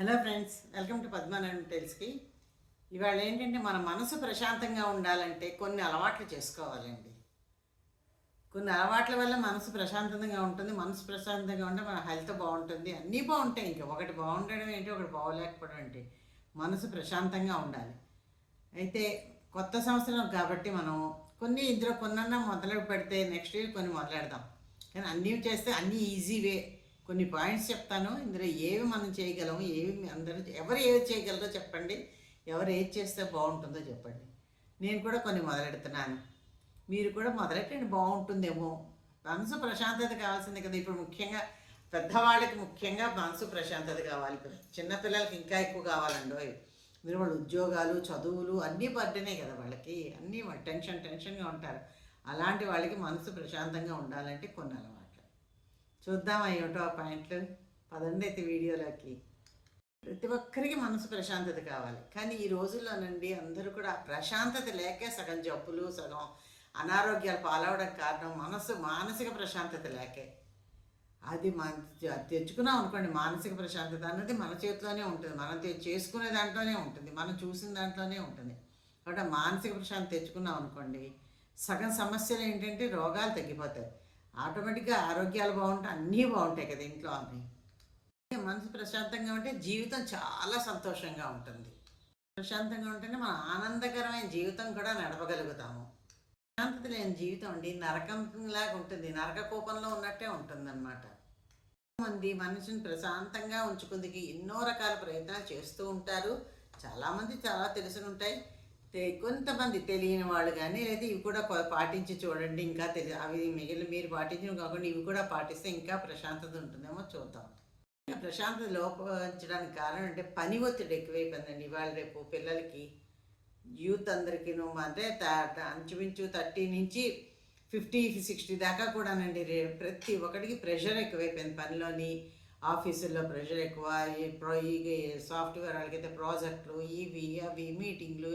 Hello friends welcome to Padmanabham టెల్స్కి ఇవాళ ఏంటంటే మన మనసు ప్రశాంతంగా ఉండాలంటే కొన్ని అలవాట్లు చేసుకోవాలండి. కొన్ని అలవాట్ల వల్ల మనసు ప్రశాంతంగా ఉంటుంది మనసు ప్రశాంతంగా ఉంటే మన హెల్త్ బాగుంటుంది. అన్నీ బాగుంటాయి ఇంకా. ఒకటి బాగుండడం ఏంటి ఒకటి బాగోలేకపోవడం ఏంటి? మనసు ప్రశాంతంగా ఉండాలి. అయితే కొత్త సంవత్సరం కాబట్టి మనం కొన్ని ఇందులో కొన్నన్నా మొదలు పెడితే నెక్స్ట్ ఇయర్ కొన్ని మొదలెడదాం. కానీ అన్నీ చేస్తే అన్నీ ఈజీ వే. కొన్ని పాయింట్స్ చెప్తాను. ఇందులో ఏవి మనం చేయగలము ఏవి అందరూ ఎవరు ఏది చేయగలరో చెప్పండి. ఎవరు ఏది చేస్తే బాగుంటుందో చెప్పండి. నేను కూడా కొన్ని మొదలెడుతున్నాను. మీరు కూడా మొదలెట్టండి బాగుంటుందేమో. మనసు ప్రశాంతత కావాల్సింది కదా. ఇప్పుడు ముఖ్యంగా పెద్దవాళ్ళకి ముఖ్యంగా మనసు ప్రశాంతత కావాలి. చిన్నపిల్లలకి ఇంకా ఎక్కువ కావాలండి మీరు వాళ్ళు ఉద్యోగాలు చదువులు అన్నీ పడ్డనే కదా వాళ్ళకి. అన్నీ టెన్షన్ టెన్షన్గా ఉంటారు. అలాంటి వాళ్ళకి మనసు ప్రశాంతంగా ఉండాలంటే కొన్ని అలవాటు చూద్దాం ఏమిటో ఆ పాయింట్లు? పదండి అయితే వీడియోలోకి. ప్రతి ఒక్కరికి మనసు ప్రశాంతత కావాలి. కానీ ఈ రోజుల్లోనండి అందరూ కూడా ప్రశాంతత లేకే సగం జబ్బులు సగం అనారోగ్యాలు పాలవడం కారణం మనసు మానసిక ప్రశాంతత లేకే. అది మన తెచ్చుకున్నాం అనుకోండి మానసిక ప్రశాంతత అన్నది మన చేతిలోనే ఉంటుంది. మనం చేసుకునే దాంట్లోనే ఉంటుంది. మనం చూసిన దాంట్లోనే ఉంటుంది. కాబట్టి మానసిక ప్రశాంతత తెచ్చుకున్నాం అనుకోండి సగం సమస్యలు ఏంటంటే రోగాలు తగ్గిపోతాయి. ఆటోమేటిక్గా ఆరోగ్యాలు బాగుంటాయి అన్నీ బాగుంటాయి కదా ఇంట్లో అన్నీ మనసు ప్రశాంతంగా ఉంటే జీవితం చాలా సంతోషంగా ఉంటుంది. ప్రశాంతంగా ఉంటేనే మనం ఆనందకరమైన జీవితం కూడా నడపగలుగుతాము. ప్రశాంతత లేని జీవితం అండి నరకంలాగా ఉంటుంది. నరక కోపంలో ఉన్నట్టే ఉంటుంది అనమాట మంది మనిషిని ప్రశాంతంగా ఉంచుకుందికి ఎన్నో రకాల ప్రయత్నాలు చేస్తూ ఉంటారు. చాలామంది చాలా తెలిసి ఉంటాయి కొంతమంది తెలియని వాళ్ళు కానీ లేదా ఇవి కూడా పాటించి చూడండి ఇంకా తెలి అవి మిగిలిన మీరు పాటించినవి కాకుండా ఇవి కూడా పాటిస్తే ఇంకా ప్రశాంతత ఉంటుందేమో చూద్దాం. ప్రశాంతత లోపించడానికి కారణం అంటే పని ఒత్తిడి ఎక్కువైపోయిందండి. ఇవాళ రేపు పిల్లలకి యూత్ అందరికీ అంటే అంచుమించు థర్టీ నుంచి ఫిఫ్టీ సిక్స్టీ దాకా కూడానండి ప్రతి ఒక్కడికి ప్రెషర్ ఎక్కువైపోయింది పనిలోని ఆఫీసుల్లో ప్రెషర్ ఎక్కువ ఈ ప్రో ఈ సాఫ్ట్వేర్ వాళ్ళకైతే ప్రాజెక్టులు ఇవి అవి మీటింగ్లు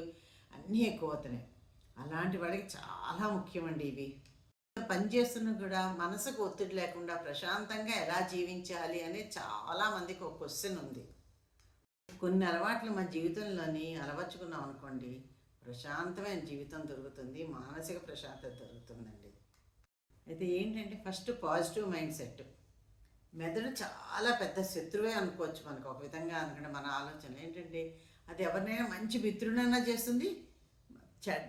అన్నీ ఎక్కువ అవుతున్నాయి. అలాంటి వాళ్ళకి చాలా ముఖ్యమండి ఇవి. పనిచేస్తున్న కూడా మనసుకు ఒత్తిడి లేకుండా ప్రశాంతంగా ఎలా జీవించాలి అనే చాలా మందికి ఒక క్వశ్చన్ ఉంది. కొన్ని అలవాట్లు మన జీవితంలోని అలవర్చుకున్నాం అనుకోండి ప్రశాంతమైన జీవితం దొరుకుతుంది మానసిక ప్రశాంతత దొరుకుతుందండి. అయితే ఏంటంటే ఫస్ట్ పాజిటివ్ మైండ్ సెట్ మెదడు చాలా పెద్ద శత్రువే అనుకోవచ్చు మనకు ఒక విధంగా అనుకుంటే మన ఆలోచన ఏంటంటే అది ఎవరినైనా మంచి మిత్రునైనా చేస్తుంది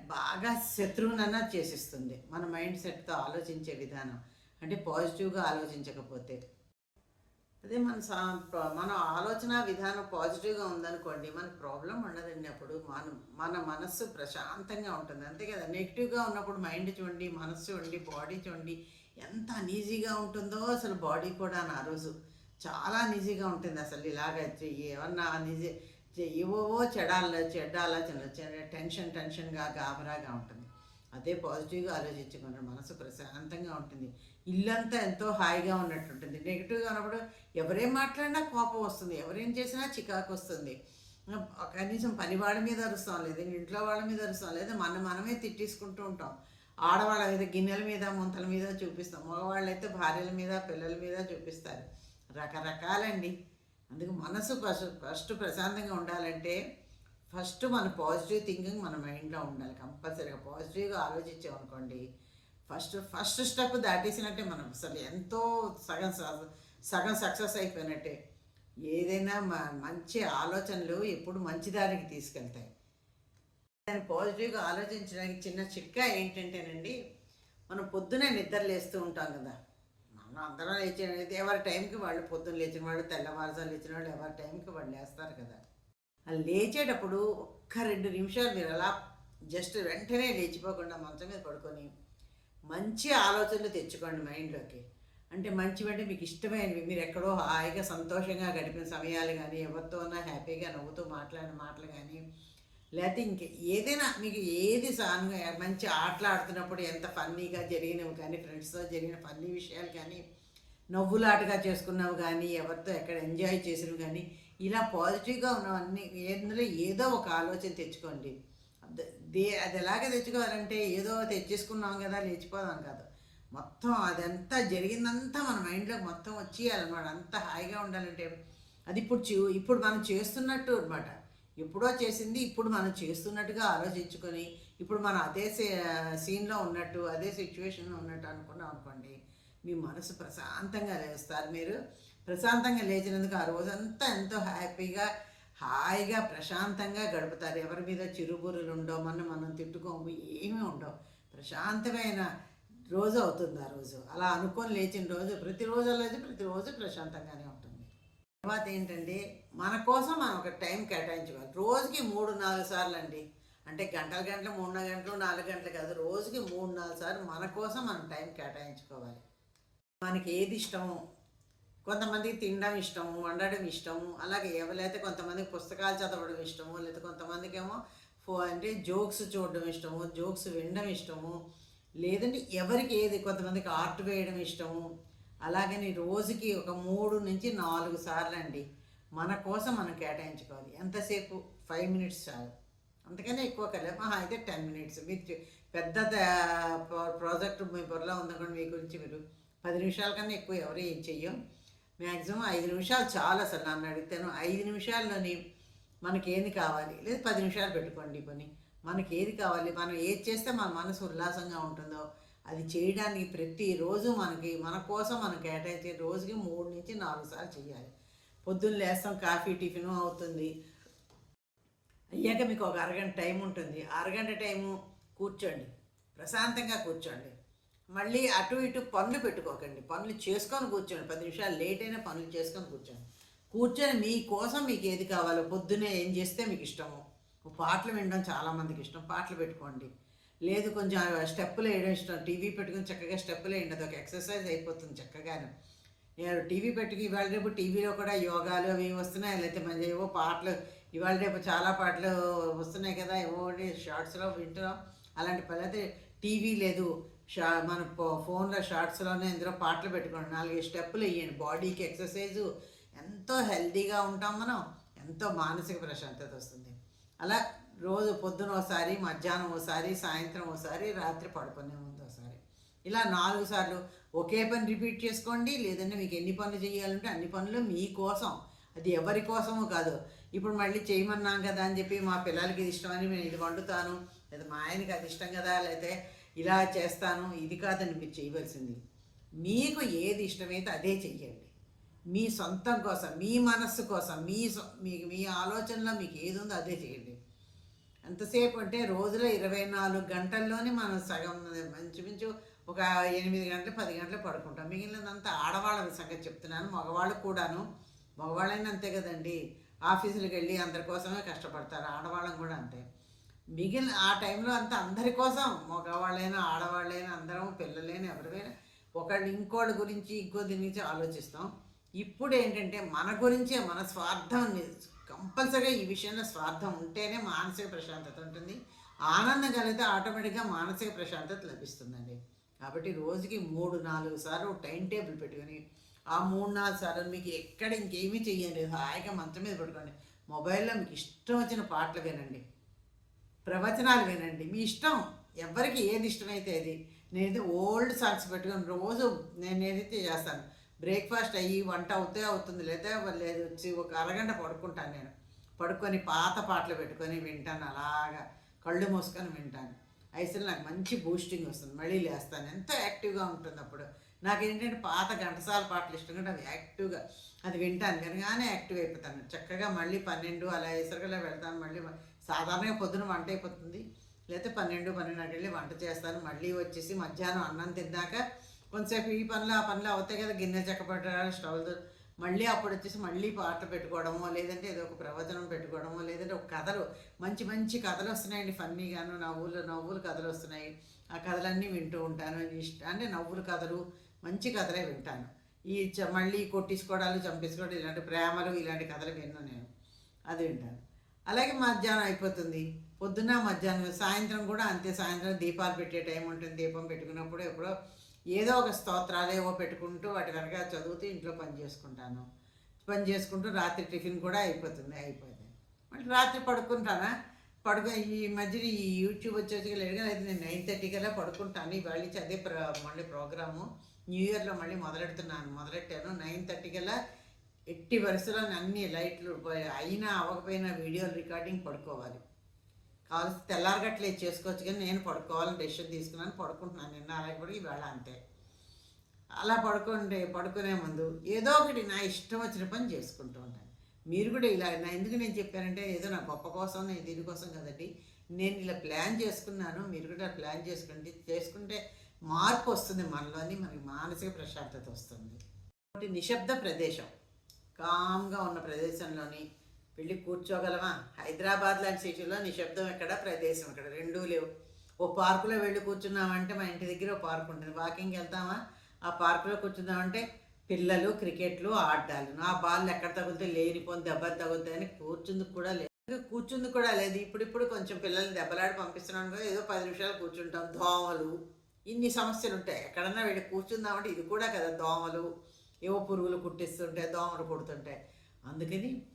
బాగా శత్రువునన్నా చేసిస్తుంది. మన మైండ్ సెట్తో ఆలోచించే విధానం. అంటే పాజిటివ్గా ఆలోచించకపోతే. అదే మన సా- మన ఆలోచన విధానం పాజిటివ్గా ఉందనుకోండి మన ప్రాబ్లం ఉండదండి అప్పుడు. మన మన మనస్సు ప్రశాంతంగా ఉంటుంది. అంతే కదా? నెగిటివ్గా ఉన్నప్పుడు మైండ్ చూడండి మనస్సు చూడండి బాడీ చూడండి ఎంత అనీజీగా ఉంటుందో అసలు బాడీ కూడా ఆ రోజు. చాలా అనీజీగా ఉంటుంది అసలు ఇలాగ ఏమన్నా అనీజీ ఏవోవో చెడాల ఆలోచన టెన్షన్ టెన్షన్గా గాబరాగా ఉంటుంది. అదే పాజిటివ్గా ఆలోచించుకున్న మనసు ప్రశాంతంగా ఉంటుంది. ఇల్లంతా ఎంతో హాయిగా ఉన్నట్టు ఉంటుంది నెగిటివ్గా ఉన్నప్పుడు ఎవరేం మాట్లాడినా కోపం వస్తుంది. ఎవరేం చేసినా చికాకు వస్తుంది. కనీసం పని వాళ్ళ మీద అరుస్తాం లేదా ఇంట్లో వాళ్ళ మీద అరుస్తాం లేదా మన మనమే తిట్టేసుకుంటూ ఉంటాం. ఆడవాళ్ళ మీద గిన్నెల మీద ముంతల మీద చూపిస్తాం. మగవాళ్ళు అయితే భార్యల మీద పిల్లల మీద చూపిస్తారు. రకరకాలండి. అందుకు మనసు ఫస్ట్ ఫస్ట్ ప్రశాంతంగా ఉండాలంటే ఫస్ట్ మన పాజిటివ్ థింకింగ్ మన మైండ్లో ఉండాలి కంపల్సరీగా. పాజిటివ్గా ఆలోచించామనుకోండి ఫస్ట్ ఫస్ట్ స్టెప్ దాటేసినట్టే మనం. అసలు ఎంతో సగం స- సగం సక్సెస్ అయిపోయినట్టే. ఏదైనా మ- మంచి ఆలోచనలు ఎప్పుడు మంచి దారికి తీసుకెళ్తాయి. దాన్ని పాజిటివ్గా ఆలోచించడానికి చిన్న చిట్కా ఏంటంటేనండి మనం పొద్దునే నిద్ర లేస్తూ ఉంటాం కదా. మనం అందరం లేచిన ఎవరి టైంకి వాళ్ళు పొద్దున్న లేచిన వాళ్ళు తెల్లవారుజాము లేచిన వాళ్ళు ఎవరి టైంకి వాళ్ళు లేస్తారు కదా. అలా లేచేటప్పుడు ఒక్క రెండు నిమిషాలు మీరు అలా జస్ట్ వెంటనే లేచిపోకుండా మంచం మీద పడుకొని మంచి ఆలోచనలు తెచ్చుకోండి మైండ్లోకి. అంటే మంచివంటే మీకు ఇష్టమైనవి మీరు ఎక్కడో హాయిగా సంతోషంగా గడిపిన సమయాలు కానీ ఎవరితోనా హ్యాపీగా నవ్వుతూ మాట్లాడిన మాటలు కానీ లేకపోతే ఇంక ఏదైనా మీకు ఏది సానుగా మంచి ఆటలు ఆడుతున్నప్పుడు ఎంత ఫన్నీగా జరిగినవి కానీ ఫ్రెండ్స్తో జరిగిన ఫన్నీ విషయాలు కానీ నవ్వులాటగా చేసుకున్నావు కానీ ఎవరితో ఎక్కడ ఎంజాయ్ చేసినవి కానీ ఇలా పాజిటివ్గా ఉన్నవన్నీ ఎందులో ఏదో ఒక ఆలోచన తెచ్చుకోండి. దే అది ఎలాగ తెచ్చుకోవాలంటే ఏదో తెచ్చేసుకున్నాం కదా లేచిపోదాం కాదు. మొత్తం అదంతా జరిగిందంతా మన మైండ్లో మొత్తం వచ్చేయాలన్నమాట. అంత హాయిగా ఉండాలంటే అది ఇప్పుడు ఇప్పుడు మనం చేస్తున్నట్టు అనమాట ఎప్పుడో చేసింది ఇప్పుడు మనం చేస్తున్నట్టుగా ఆలోచించుకొని ఇప్పుడు మనం అదే సీన్లో ఉన్నట్టు అదే సిచ్యువేషన్లో ఉన్నట్టు అనుకున్నాం అనుకోండి మీ మనసు ప్రశాంతంగా లేస్తారు. మీరు ప్రశాంతంగా లేచినందుకు ఆ రోజంతా ఎంతో హ్యాపీగా హాయిగా ప్రశాంతంగా గడుపుతారు. ఎవరి మీద చిరుబురులు ఉండవు మనం మనం తిట్టుకోము ఏమీ ఉండవు. ప్రశాంతమైన రోజు అవుతుంది ఆ రోజు. అలా అనుకొని లేచిన రోజు ప్రతిరోజు లేదు ప్రతిరోజు ప్రశాంతంగానే తర్వాత ఏంటండి మన కోసం మనం ఒక టైం కేటాయించుకోవాలి. రోజుకి మూడు నాలుగు సార్లు అండి. అంటే గంటల గంటలు మూడు గంటలు నాలుగు గంటలు కాదు రోజుకి మూడు నాలుగు సార్లు మన కోసం మనం టైం కేటాయించుకోవాలి. మనకి ఏది ఇష్టము కొంతమందికి తినడం ఇష్టము వండడం ఇష్టము అలాగే ఎవరైతే కొంతమందికి పుస్తకాలు చదవడం ఇష్టము లేదా కొంతమందికి ఏమో ఫో అంటే జోక్స్ చూడడం ఇష్టము జోక్స్ వినడం ఇష్టము లేదంటే ఎవరికి ఏది కొంతమందికి ఆర్ట్ వేయడం ఇష్టము అలాగని రోజుకి ఒక మూడు నుంచి నాలుగు సార్లు అండి మన కోసం మనం కేటాయించుకోవాలి. ఎంతసేపు? ఫైవ్ మినిట్స్ చాలు. అంతకనే ఎక్కువ కలిపి అయితే టెన్ మినిట్స్. మీరు పెద్ద ప్రాజెక్ట్ మీ పొరలో ఉందనుకోండి మీ గురించి మీరు పది నిమిషాల కన్నా ఎక్కువ ఎవరు ఏం చెయ్యం మ్యాక్సిమం ఐదు నిమిషాలు చాలు అసలు నన్ను అడిగితేను. ఐదు నిమిషాల్లోని మనకి ఏది కావాలి? లేదా పది నిమిషాలు పెట్టుకోండి కొన్ని మనకి ఏది కావాలి? మనం ఏది చేస్తే మన మనసు ఉల్లాసంగా ఉంటుందో అది చేయడానికి ప్రతిరోజు మనకి మన కోసం మనం కేటాయించే రోజుకి మూడు నుంచి నాలుగు సార్లు చేయాలి. పొద్దున్న లేస్తాం కాఫీ టిఫిన్ అవుతుంది. అయ్యాక మీకు ఒక అరగంట టైం ఉంటుంది. అరగంట టైము కూర్చోండి. ప్రశాంతంగా కూర్చోండి. మళ్ళీ అటు ఇటు పనులు పెట్టుకోకండి. పనులు చేసుకొని కూర్చోండి. పది నిమిషాలు లేట్ అయినా పనులు చేసుకొని కూర్చోండి. కూర్చొని మీకోసం మీకు ఏది కావాలో పొద్దునే ఏం చేస్తే మీకు ఇష్టము. పాటలు వినడం చాలామందికి ఇష్టం. పాటలు పెట్టుకోండి. లేదు కొంచెం స్టెప్పులు వేయడం ఇష్టం. టీవీ పెట్టుకుని చక్కగా స్టెప్పులు వేయండి. అదొక ఎక్సర్సైజ్ అయిపోతుంది చక్కగాను. నేను టీవీ పెట్టుకు ఇవాళ రేపు టీవీలో కూడా యోగాలు అవి వస్తున్నాయి. లేకపోతే మంచి ఏవో పాటలు ఇవాళ రేపు చాలా పాటలు వస్తున్నాయి కదా ఏవో షార్ట్స్లో వింటున్నాం. అలాంటి పని అయితే టీవీ లేదు. షా మన ఫో- ఫోన్లో షార్ట్స్లోనే ఇందులో పాటలు పెట్టుకోండి. నాలుగు స్టెప్పులు వేయండి. బాడీకి ఎక్సర్సైజు ఎంతో హెల్తీగా ఉంటాం మనం ఎంతో మానసిక ప్రశాంతత వస్తుంది. అలా రోజు పొద్దున ఒకసారి మధ్యాహ్నం ఒకసారి సాయంత్రం ఒకసారి రాత్రి పడుకునే ముందు ఒకసారి ఇలా నాలుగు సార్లు ఒకే పని రిపీట్ చేసుకోండి లేదంటే మీకు ఎన్ని పనులు చేయాలంటే అన్ని పనులు మీకోసం అది ఎవరి కోసమో కాదు. ఇప్పుడు మళ్ళీ చేయమన్నాం కదా అని చెప్పి మా పిల్లలకి ఇది ఇష్టమని నేను ఇది వండుతాను లేదా మా ఆయనకి అది ఇష్టం కదా లేకపోతే ఇలా చేస్తాను ఇది కాదండి మీరు చేయవలసింది. మీకు ఏది ఇష్టమైతే అదే చెయ్యండి. మీ సొంతం కోసం మీ మనస్సు కోసం మీ మీ మీ ఆలోచనలో మీకు ఏది ఉందో అదే చేయండి ఎంతసేపు అంటే రోజులో ఇరవై నాలుగు గంటల్లోనే మనం సగం మంచుమించు ఒక ఎనిమిది గంటలు పది గంటలు పడుకుంటాం. మిగిలినంతా ఆడవాళ్ళ సంగతి చెప్తున్నాను. మగవాళ్ళు కూడాను మగవాళ్ళైనా అంతే కదండి. ఆఫీసులకు వెళ్ళి అందరి కోసమే కష్టపడతారు. ఆడవాళ్ళం కూడా అంతే. మిగిలిన ఆ టైంలో అంతా అందరి కోసం. మగవాళ్ళైనా ఆడవాళ్ళైనా అందరం పిల్లలైనా ఎవరివైనా ఒకళ్ళు ఇంకోళ్ళ గురించి ఇంకో దీని గురించి ఆలోచిస్తాం. ఇప్పుడు ఏంటంటే మన గురించే మన స్వార్థం కంపల్సరీగా ఈ విషయంలో స్వార్థం ఉంటేనే మానసిక ప్రశాంతత ఉంటుంది. ఆనందం కలిగితే ఆటోమేటిక్గా మానసిక ప్రశాంతత లభిస్తుందండి. కాబట్టి రోజుకి మూడు నాలుగు సార్లు టైం టేబుల్ పెట్టుకొని ఆ మూడు నాలుగు సార్లు మీకు ఎక్కడ ఇంకేమీ చెయ్యండి. హాయిగా మంచం మీద పడుకోండి. మొబైల్లో మీకు ఇష్టం వచ్చిన పాటలు వినండి. ప్రవచనాలు వినండి. మీ ఇష్టం ఎవరికి ఏది ఇష్టమైతే అది. నేనైతే ఓల్డ్ సాంగ్స్ పెట్టుకొని రోజు నేను ఏదైతే చేస్తాను బ్రేక్ఫాస్ట్ అయ్యి వంట అవుతే అవుతుంది లేదా లేదు వచ్చి ఒక అరగంట పడుకుంటాను నేను. పడుకొని పాత పాటలు పెట్టుకొని వింటాను అలాగా కళ్ళు మూసుకొని వింటాను. అసలు నాకు మంచి బూస్టింగ్ వస్తుంది మళ్ళీ లేస్తాను. ఎంతో యాక్టివ్గా ఉంటుంది అప్పుడు. నాకు ఏంటంటే పాత ఘంటసాల పాటలు ఇష్టం కంటే అవి యాక్టివ్గా అది వింటాను వినగానే యాక్టివ్ అయిపోతాను. చక్కగా మళ్ళీ పన్నెండు అలా ఇసరికలా వెళ్తాను మళ్ళీ సాధారణంగా పొద్దున వంట అయిపోతుంది. లేకపోతే పన్నెండు పన్నెండు వెళ్ళి వంట చేస్తాను. మళ్ళీ వచ్చేసి మధ్యాహ్నం అన్నం తిన్నాక కొంతసేపు ఈ పనులు ఆ పనులు అవుతాయి కదా గిన్నె చెక్క పెట్టాలి మళ్ళీ అప్పుడు వచ్చేసి మళ్ళీ పాటలు పెట్టుకోవడమో లేదంటే ఏదో ఒక ప్రవచనం పెట్టుకోవడమో లేదంటే ఒక కథలు మంచి మంచి కథలు వస్తున్నాయండి. ఫన్నీగాను నవ్వులు నవ్వులు కథలు వస్తున్నాయి. ఆ కథలన్నీ వింటూ ఉంటాను. ఇష్ట అంటే నవ్వులు కథలు మంచి కథలే వింటాను. ఈ చ- మళ్ళీ కొట్టించుకోవడాలు చంపించుకోవడం ఇలాంటి ప్రేమలు ఇలాంటి కథలు విన్నాను నేను అది వింటాను. అలాగే మధ్యాహ్నం అయిపోతుంది. పొద్దున్న మధ్యాహ్నం సాయంత్రం కూడా అంతే. సాయంత్రం దీపాలు పెట్టే టైం ఉంటుంది. దీపం పెట్టుకున్నప్పుడు ఎప్పుడో ఏదో ఒక స్తోత్రాలు ఏమో పెట్టుకుంటూ వాటి కనుక చదువుతూ ఇంట్లో పని చేసుకుంటాను. పని చేసుకుంటూ రాత్రి టిఫిన్ కూడా అయిపోతుంది అయిపోతుంది మళ్ళీ రాత్రి పడుకుంటానా? పడుకు ఈ మధ్య ఈ యూట్యూబ్ వచ్చేసి లేదుగా అయితే నేను నైన్ థర్టీకల్లా పడుకుంటాను. ఇవాళ నుంచి అదే ప్ర మళ్ళీ ప్రోగ్రాము. న్యూ ఇయర్లో మళ్ళీ మొదలెడుతున్నాను మొదలెట్టాను. నైన్ థర్టీకల్లా ఎట్టి వరుసలో అన్ని లైట్లు అయినా అవ్వకపోయినా వీడియో రికార్డింగ్ పడుకోవాలి. కావాల్సి తెల్లారగట్లే చేసుకోవచ్చు కానీ నేను పడుకోవాలని డెసిషన్ తీసుకున్నాను పడుకుంటున్నాను నిన్న అలాగే కూడా ఈవేళ అంతే. అలా పడుకుంటే పడుకునే ముందు ఏదో ఒకటి నా ఇష్టం వచ్చిన పని చేసుకుంటూ ఉంటాను. మీరు కూడా ఇలా నా ఎందుకు నేను చెప్పానంటే ఏదో నా గొప్ప కోసం నేను దీనికోసం కదండి నేను ఇలా ప్లాన్ చేసుకున్నాను మీరు కూడా ప్లాన్ చేసుకోండి చేసుకుంటే మార్పు వస్తుంది మనలోని మనకి మానసిక ప్రశాంతత వస్తుంది. ఒకటి నిశ్శబ్ద ప్రదేశం కామ్గా ఉన్న ప్రదేశంలోని వెళ్ళి కూర్చోగలమా? హైదరాబాద్ లాంటి సిటీలో నిశ్శబ్దం ఎక్కడ? ప్రదేశం ఎక్కడ? రెండూ లేవు. ఓ పార్కులో వెళ్ళి కూర్చున్నామంటే మా ఇంటి దగ్గర ఓ పార్క్ ఉంటుంది. వాకింగ్కి వెళ్తామా? ఆ పార్కులో కూర్చుందామంటే పిల్లలు క్రికెట్లు ఆడాలి ఆ బాల్ ఎక్కడ తగులుతే లేనిపోని దెబ్బలు తగులుతాయని కూర్చుంది కూడా లేదు. కూర్చుంది కూడా లేదు. ఇప్పుడిప్పుడు కొంచెం పిల్లల్ని దెబ్బలాడి పంపిస్తున్నాను కదా ఏదో పది నిమిషాలు కూర్చుంటాం. దోమలు. ఇన్ని సమస్యలు ఉంటాయి. ఎక్కడన్నా వెళ్ళి కూర్చుందామంటే ఇది కూడా కదా దోమలు. ఏవో పురుగులు కుట్టిస్తుంటాయి దోమలు కుడుతుంటాయి. అందుకని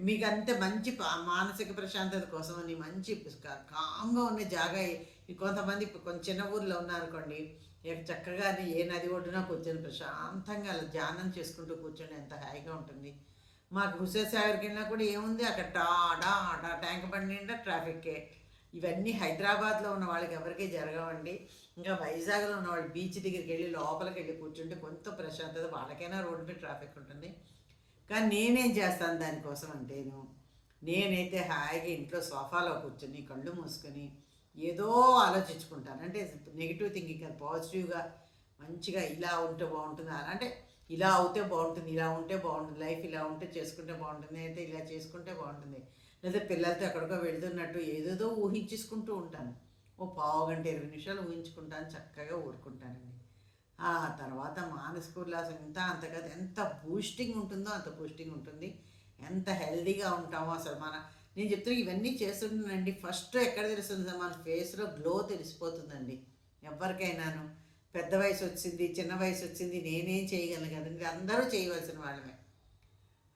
మీకు అంతే మంచి పా- మానసిక ప్రశాంతత కోసం అని మంచి కామ్గా ఉన్న జాగా ఈ కొంతమంది కొంచెం చిన్న ఊర్లో ఉన్నారనుకోండి ఇక చక్కగా ఏ నది ఒడ్డున కూర్చొని ప్రశాంతంగా అలా ధ్యానం చేసుకుంటూ కూర్చొని ఎంత హాయిగా ఉంటుంది. మాకు హుసేసాగర్కి వెళ్ళినా కూడా ఏముంది? అక్కడ టాడా డా ట్యాంక్ బండి నిండా ట్రాఫిక్కే. ఇవన్నీ హైదరాబాద్లో ఉన్న వాళ్ళకి ఎవరికీ జరగవండి. ఇంకా వైజాగ్లో ఉన్న వాళ్ళు బీచ్ దగ్గరికి వెళ్ళి లోపలికి వెళ్ళి కూర్చుంటే కొంత ప్రశాంతత వాళ్ళకైనా రోడ్డు మీద ట్రాఫిక్ ఉంటుంది. కానీ నేనేం చేస్తాను దానికోసం అంటేను నేనైతే హాయిగా ఇంట్లో సోఫాలో కూర్చొని కళ్ళు మూసుకొని ఏదో ఆలోచించుకుంటాను. అంటే నెగిటివ్ థింకింగ్ కానీ పాజిటివ్గా మంచిగా ఇలా ఉంటే బాగుంటుంది అని అంటే ఇలా అవుతే బాగుంటుంది ఇలా ఉంటే బాగుంటుంది లైఫ్ ఇలా ఉంటే చేసుకుంటే బాగుంటుంది అయితే ఇలా చేసుకుంటే బాగుంటుంది. లేదా పిల్లలతో ఎక్కడికో వెళ్తున్నట్టు ఏదేదో ఊహించేసుకుంటూ ఉంటాను. ఓ పావు గంట ఇరవై నిమిషాలు ఊహించుకుంటాను చక్కగా ఊరుకుంటానండి. ఆ తర్వాత మానసిక ఉల్లాసం ఎంత అంత కదా. ఎంత బూస్టింగ్ ఉంటుందో అంత బూస్టింగ్ ఉంటుంది. ఎంత హెల్దీగా ఉంటామో అసలు మన నేను చెప్తున్నా ఇవన్నీ చేస్తుంటానండి ఫస్ట్ ఎక్కడ తెలుస్తుంది? మన ఫేస్లో గ్లో తెలిసిపోతుందండి. ఎవరికైనాను. పెద్ద వయసు వచ్చింది చిన్న వయసు వచ్చింది నేనేం చేయగలను కదండి అందరూ చేయవలసిన వాళ్ళమే.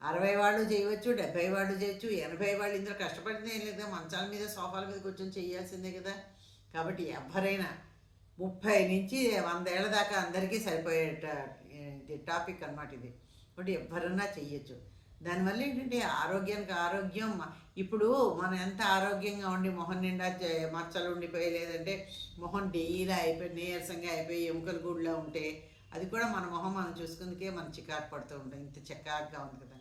అరవై వాళ్ళు చేయవచ్చు డెబ్బై వాళ్ళు చేయొచ్చు ఎనభై వాళ్ళు ఇందులో కష్టపడితే ఏం లేదు మంచాల మీద సోఫాల మీద కూర్చొని చేయాల్సిందే కదా? కాబట్టి ఎవరైనా ముప్పై నుంచి వందేళ్ళ దాకా అందరికీ సరిపోయే ఇది టాపిక్ అన్నమాట ఇది. ఒకటి ఎవరన్నా చెయ్యొచ్చు. దానివల్ల ఏంటంటే ఆరోగ్యానికి ఆరోగ్యం ఇప్పుడు మనం ఎంత ఆరోగ్యంగా ఉండి మొహం నిండా చే- మచ్చలు ఉండిపోయి లేదంటే మొహం డీలా అయిపోయి నీరసంగా అయిపోయి ఎముకల గూడులా ఉంటే అది కూడా మన మొహం మనం చూసుకుందుకే మనం చికాకు పడుతూ ఉంటాం ఇంత చికాకుగా ఉంది కదా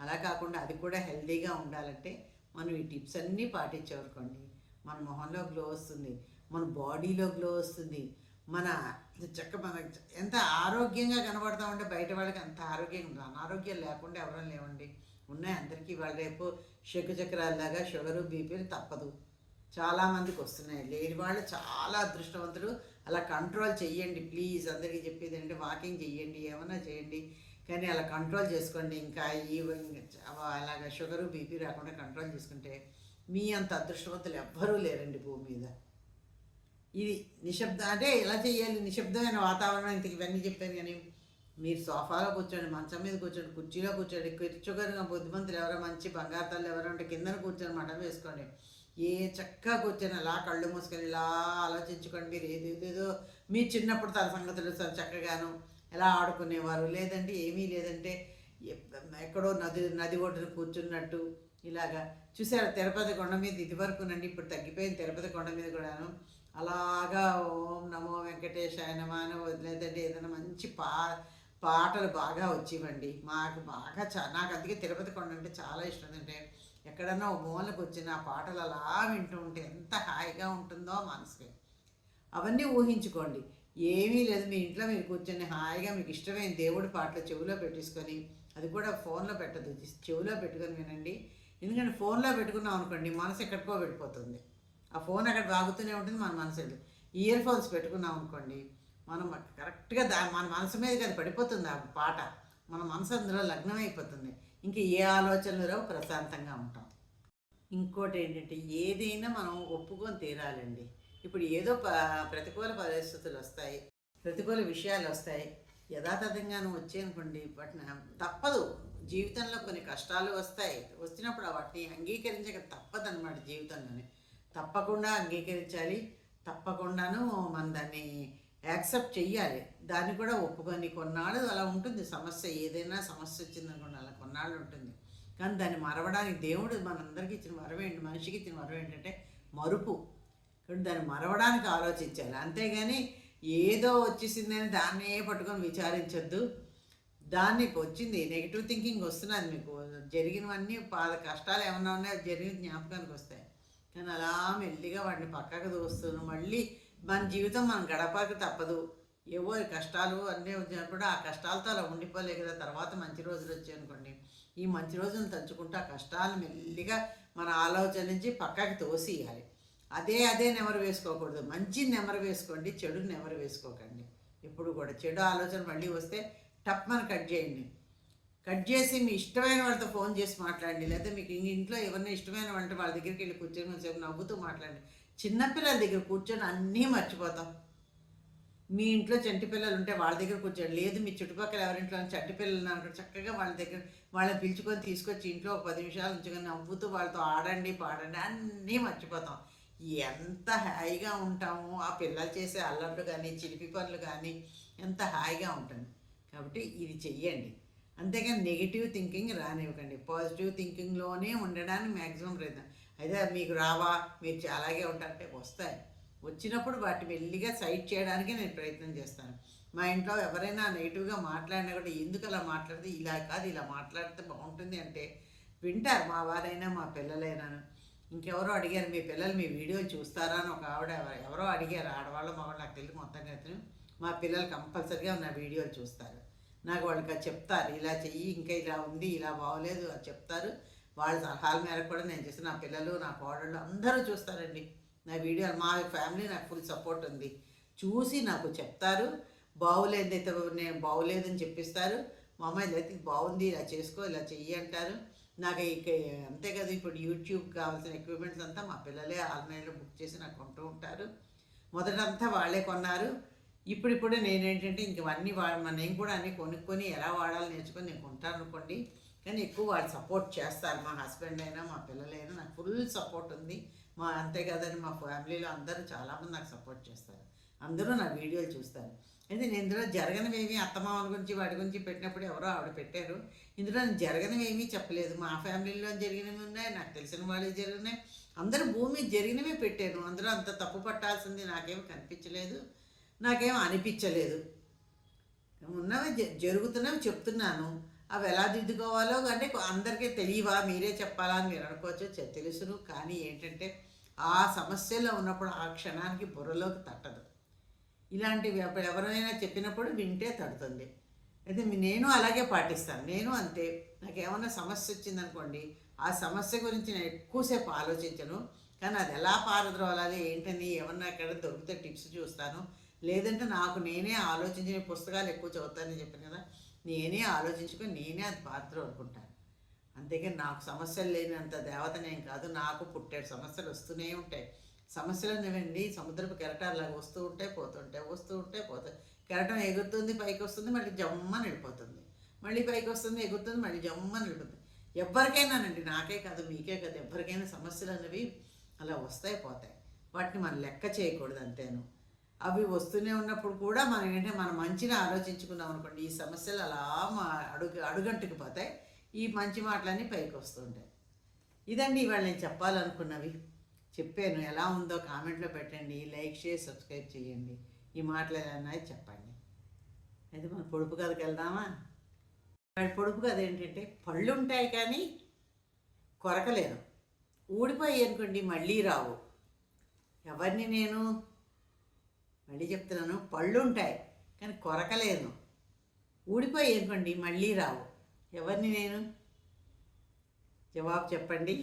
అలా కాకుండా అది కూడా హెల్దీగా ఉండాలంటే మనం ఈ టిప్స్ అన్నీ పాటించేవరకోండి. మన మొహంలో గ్లో వస్తుంది. మన బాడీలో గ్లో వస్తుంది. మన చక్క మన ఎంత ఆరోగ్యంగా కనబడతామంటే బయట వాళ్ళకి అంత ఆరోగ్యంగా అనారోగ్యం లేకుండా ఎవరూ లేవండి. ఉన్నాయి అందరికీ వాళ్ళ రేపు శకు చక్రాల్లాగా షుగరు బీపీలు తప్పదు. చాలామందికి వస్తున్నాయి. లేని వాళ్ళు చాలా అదృష్టవంతులు. అలా కంట్రోల్ చెయ్యండి. ప్లీజ్ అందరికీ చెప్పేది అంటే వాకింగ్ చెయ్యండి. ఏమైనా చేయండి కానీ అలా కంట్రోల్ చేసుకోండి. ఇంకా ఈ అలాగా షుగరు బీపీ రాకుండా కంట్రోల్ చేసుకుంటే మీ అంత అదృష్టవంతులు ఎవ్వరూ లేరండి భూమి మీద. ఇది నిశ్శబ్ద అంటే ఎలా చేయాలి నిశ్శబ్దమైన వాతావరణం ఇంతకు ఇవన్నీ చెప్పాను కానీ మీరు సోఫాలో కూర్చోండి మంచం మీద కూర్చోండి కుర్చీలో కూర్చోండి కూర్చోగలిగిన బుద్ధిమంతులు ఎవరో మంచి బంగారు తల్లి ఎవరో ఉంటే కిందన కూర్చొని మఠం వేసుకోండి. ఏ చక్కగా కూర్చొని అలా కళ్ళు మూసుకొని ఇలా ఆలోచించుకోండి. మీరు ఏదేదేదో మీ చిన్నప్పుడు తన సంగతులు చక్కగాను ఎలా ఆడుకునేవారు? లేదంటే ఏమీ లేదంటే ఎక్కడో నది నది ఒడ్డున కూర్చున్నట్టు ఇలాగా. చూసారా? తిరుపతి కొండ మీద ఇది వరకు నండి ఇప్పుడు తగ్గిపోయింది. తిరుపతి కొండ మీద కూడాను అలాగా ఓం నమో వెంకటేశాయ నమాన వదిలేదండి. వదిలేదంటే ఏదైనా మంచి పా పాటలు బాగా వచ్చేవండి. మాకు బాగా చా నాకు అందుకే తిరుపతి కొండ అంటే చాలా ఇష్టం అంటే ఎక్కడన్నా మూలకు వచ్చిన ఆ పాటలు అలా వింటూ ఉంటే ఎంత హాయిగా ఉంటుందో మనసుకి. అవన్నీ ఊహించుకోండి. ఏమీ లేదు. మీ ఇంట్లో మీరు కూర్చొని హాయిగా మీకు ఇష్టమైన దేవుడి పాటలు చెవిలో పెట్టేసుకొని అది కూడా ఫోన్లో పెట్టదు. చెవిలో పెట్టుకొని వినండి. ఎందుకంటే ఫోన్లో పెట్టుకున్నాం అనుకోండి మనసు ఎక్కడికో వెళ్ళిపోతుంది. ఆ ఫోన్ అక్కడ వాగుతూనే ఉంటుంది మన మనసు ఇయర్ ఫోన్స్ పెట్టుకున్నాం అనుకోండి మనం కరెక్ట్గా దా మన మనసు మీదకి అది పడిపోతుంది ఆ పాట. మన మనసు అందులో లగ్నం అయిపోతుంది ఇంక ఏ ఆలోచనలు రావు ప్రశాంతంగా ఉంటాం. ఇంకోటి ఏంటంటే ఏదైనా మనం ఒప్పుకొని తీరాలండి. ఇప్పుడు ఏదో ప్రతికూల పరిస్థితులు వస్తాయి ప్రతికూల విషయాలు వస్తాయి. యథాతథంగాను వచ్చాయనుకోండి పట్న వాటిని తప్పదు. జీవితంలో కొన్ని కష్టాలు వస్తాయి. వచ్చినప్పుడు వాటిని అంగీకరించక తప్పదన్నమాట జీవితంలోనే. తప్పకుండా అంగీకరించాలి. తప్పకుండాను మనం దాన్ని యాక్సెప్ట్ చెయ్యాలి. దాన్ని కూడా ఒప్పుకొని కొన్నాళ్ళు అలా ఉంటుంది. సమస్య ఏదైనా సమస్య వచ్చిందనుకోండి అలా కొన్నాళ్ళు ఉంటుంది. కానీ దాన్ని మరవడానికి దేవుడు మనందరికీ ఇచ్చిన వరం ఏంటి మనిషికి ఇచ్చిన వరం ఏంటంటే మరుపు. కాబట్టి దాన్ని మరవడానికి ఆలోచించాలి. అంతేగాని ఏదో వచ్చేసిందని దాన్నే పట్టుకొని విచారించొద్దు. దాన్ని వచ్చింది నెగిటివ్ థింకింగ్ వస్తున్నది మీకు. జరిగినవన్నీ పాద కష్టాలు ఏమన్నా ఉన్నాయో జరిగిన జ్ఞాపకానికి వస్తాయి. కానీ అలా మెల్లిగా వాడిని పక్కకు దోస్తున్నాం మళ్ళీ మన జీవితం మనం గడపక తప్పదు. ఏవో కష్టాలు అన్నీ వచ్చినప్పుడు ఆ కష్టాలతో అలా ఉండిపోలే కదా. తర్వాత మంచి రోజులు వచ్చాయనుకోండి ఈ మంచి రోజులు తలుచుకుంటూ ఆ కష్టాలు మెల్లిగా మన ఆలోచన నుంచి పక్కకి తోసియాలి. అదే అదే నెమరు వేసుకోకూడదు. మంచి నెమరు వేసుకోండి చెడు నెమరు వేసుకోకండి. ఎప్పుడు కూడా చెడు ఆలోచన మళ్ళీ వస్తే టప్మని కట్ చేయండి. కట్ చేసి మీ ఇష్టమైన వాళ్ళతో ఫోన్ చేసి మాట్లాడండి. లేదా మీకు ఇంట్లో ఎవరైనా ఇష్టమైన వాళ్ళంటే వాళ్ళ దగ్గరికి వెళ్ళి కూర్చొని కొంచెం నవ్వుతూ మాట్లాడండి. చిన్నపిల్లల దగ్గర కూర్చొని అన్నీ మర్చిపోతాం. మీ ఇంట్లో చంటి పిల్లలు ఉంటే వాళ్ళ దగ్గర కూర్చోండి. లేదు మీ చుట్టుపక్కల ఎవరింట్లో చంటి పిల్లలు ఉన్నారు చక్కగా వాళ్ళ దగ్గర వాళ్ళని పిలుచుకొని తీసుకొచ్చి ఇంట్లో ఒక పది నిమిషాలు ఉంచుకొని నవ్వుతూ వాళ్ళతో ఆడండి పాడండి అన్నీ మర్చిపోతాం. ఎంత హాయిగా ఉంటాము. ఆ పిల్లలు చేసే అల్లర్లు కానీ చిలిపి పనులు కానీ ఎంత హాయిగా ఉంటుంది. కాబట్టి ఇది చెయ్యండి. అంతేగాని నెగిటివ్ థింకింగ్ రానివ్వకండి. పాజిటివ్ థింకింగ్లోనే ఉండడానికి మ్యాక్సిమం ప్రయత్నం. అయితే మీకు రావా? మీరు అలాగే ఉంటారంటే వస్తాయి. వచ్చినప్పుడు వాటి మెల్లిగా సైట్ చేయడానికి నేను ప్రయత్నం చేస్తాను. మా ఇంట్లో ఎవరైనా నెగిటివ్గా మాట్లాడినా కూడా ఎందుకు అలా మాట్లాడితే ఇలా కాదు ఇలా మాట్లాడితే బాగుంటుంది అంటే వింటారు మా వారైనా మా పిల్లలైనా ఇంకెవరో అడిగారు మీ పిల్లలు మీ వీడియో చూస్తారా? అని ఒక ఆవిడ ఎవరో అడిగారు. ఆడవాళ్ళు మగవాళ్ళు నాకు తెలియదు మొత్తంగా మా పిల్లలు కంపల్సరిగా నా వీడియోలు చూస్తారు. నాకు వాళ్ళకి అది చెప్తారు. ఇలా చెయ్యి ఇంకా ఇలా ఉంది ఇలా బాగోలేదు అది చెప్తారు. వాళ్ళ సలహాల మేరకు కూడా నేను చేసిన నా పిల్లలు నా కోడళ్ళు అందరూ చూస్తారండి. నా వీడియో మా ఫ్యామిలీ నాకు ఫుల్ సపోర్ట్ ఉంది. చూసి నాకు చెప్తారు. బాగోలేదు అయితే నేను బాగోలేదని చెప్పిస్తారు. మా అమ్మాయి అయితే బాగుంది ఇలా చేసుకో ఇలా చెయ్యి అంటారు. నాకు ఇక అంతే కదా ఇప్పుడు యూట్యూబ్ కావాల్సిన ఎక్విప్మెంట్స్ అంతా మా పిల్లలే ఆన్లైన్లో బుక్ చేసి నాకు కొంటూ ఉంటారు. మొదటంతా వాళ్ళే కొన్నారు. ఇప్పుడిప్పుడు నేనేంటంటే ఇంక వాడు వా నేను కూడా అన్నీ కొనుక్కొని ఎలా వాడాలో నేర్చుకొని నేను కొంటాను అనుకోండి. కానీ ఎక్కువ వాళ్ళు సపోర్ట్ చేస్తారు. మా హస్బెండ్ అయినా మా పిల్లలైనా నాకు ఫుల్ సపోర్ట్ ఉంది. మా అంతే కదండి మా ఫ్యామిలీలో అందరూ చాలామంది నాకు సపోర్ట్ చేస్తారు. అందరూ నా వీడియోలు చూస్తారు. అయితే నేను ఇందులో జరగనివేమి అత్తమామల గురించి వాడి గురించి పెట్టినప్పుడు ఎవరో ఆవిడ పెట్టారు. ఇందులో నేను జరగనివేమీ చెప్పలేదు. మా ఫ్యామిలీలో జరిగినవి ఉన్నాయి నాకు తెలిసిన వాళ్ళు జరిగినాయి అందరూ భూమి జరిగినవే పెట్టాను. అందులో అంత తప్పు పట్టాల్సింది నాకేమి కనిపించలేదు. నాకేం అనిపించలేదు. ఉన్నవి జ- జరుగుతున్నవి చెప్తున్నాను. అవి ఎలా దిద్దుకోవాలో అంటే అందరికీ తెలియవా? మీరే చెప్పాలా అని మీరు అనుకోవచ్చు తెలుసును. కానీ ఏంటంటే ఆ సమస్యలో ఉన్నప్పుడు ఆ క్షణానికి బుర్రలోకి తట్టదు. ఇలాంటివి అప్పుడు ఎవరైనా చెప్పినప్పుడు వింటే తడుతుంది. అయితే నేను అలాగే పాటిస్తాను. నేను అంతే. నాకు ఏమన్నా సమస్య వచ్చిందనుకోండి ఆ సమస్య గురించి నేను ఎక్కువసేపు ఆలోచించను. కానీ అది ఎలా పారద్రోలాలి ఏంటని ఏమన్నా అక్కడ దొరికితే టిప్స్ చూస్తాను. లేదంటే నాకు నేనే ఆలోచించిన పుస్తకాలు ఎక్కువ చదువుతానని చెప్పాను కదా నేనే ఆలోచించుకొని నేనే అది పాత్ర అనుకుంటాను. అంతేకాని నాకు సమస్యలు లేనంత దేవతనేం కాదు నాకు పుట్టాడు సమస్యలు వస్తూనే ఉంటాయి. సమస్యలు అనేవండి సముద్రపు కెరటాలాగా వస్తూ ఉంటాయి పోతుంటాయి వస్తూ ఉంటాయి పోతాయి. కెరటం ఎగురుతుంది పైకి వస్తుంది మళ్ళీ జమ్మని వెళ్ళిపోతుంది మళ్ళీ పైకి వస్తుంది ఎగురుతుంది మళ్ళీ జమ్మని వెళ్ళిపోతుంది ఎవరికైనానండి నాకే కాదు మీకే కాదు ఎవరికైనా సమస్యలు అనేవి అలా వస్తాయి పోతాయి. వాటిని మనం లెక్క చేయకూడదు అంతేను. అవి వస్తూనే ఉన్నప్పుడు కూడా మనం ఏంటంటే మనం మంచిని ఆలోచించుకున్నాం అనుకోండి ఈ సమస్యలు అలా మా అడుగు అడుగంటుకు పోతాయి ఈ మంచి మాటలన్నీ పైకి వస్తుంటాయి ఇదండి ఇవాళ నేను చెప్పాలనుకున్నవి. చెప్పాను ఎలా ఉందో కామెంట్లో పెట్టండి లైక్ షేర్ సబ్స్క్రైబ్ చేయండి. ఈ మాటలు ఎలా చెప్పండి. అయితే మన పొడుపు కథకి వెళ్దామా? వాడి పొడుపు కథ ఏంటంటే పళ్ళు ఉంటాయి కానీ కొరకలేదు. ఊడిపోయి అనుకోండి మళ్ళీ రావు. ఎవరిని నేను మళ్ళీ చెప్తున్నాను పళ్ళు ఉంటాయి కానీ కొరకలేను ఊడిపోయి అనుకోండి మళ్ళీ రావు. ఎవరిని నేను? జవాబు చెప్పండి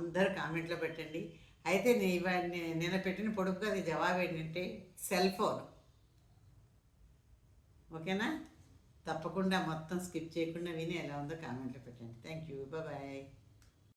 అందరు కామెంట్లో పెట్టండి. అయితే నేను పెట్టిన పొడుపుగా అది జవాబు ఏంటంటే సెల్ ఫోన్. ఓకేనా? తప్పకుండా మొత్తం స్కిప్ చేయకుండా విని ఎలా ఉందో కామెంట్లో పెట్టండి. Thank you bye.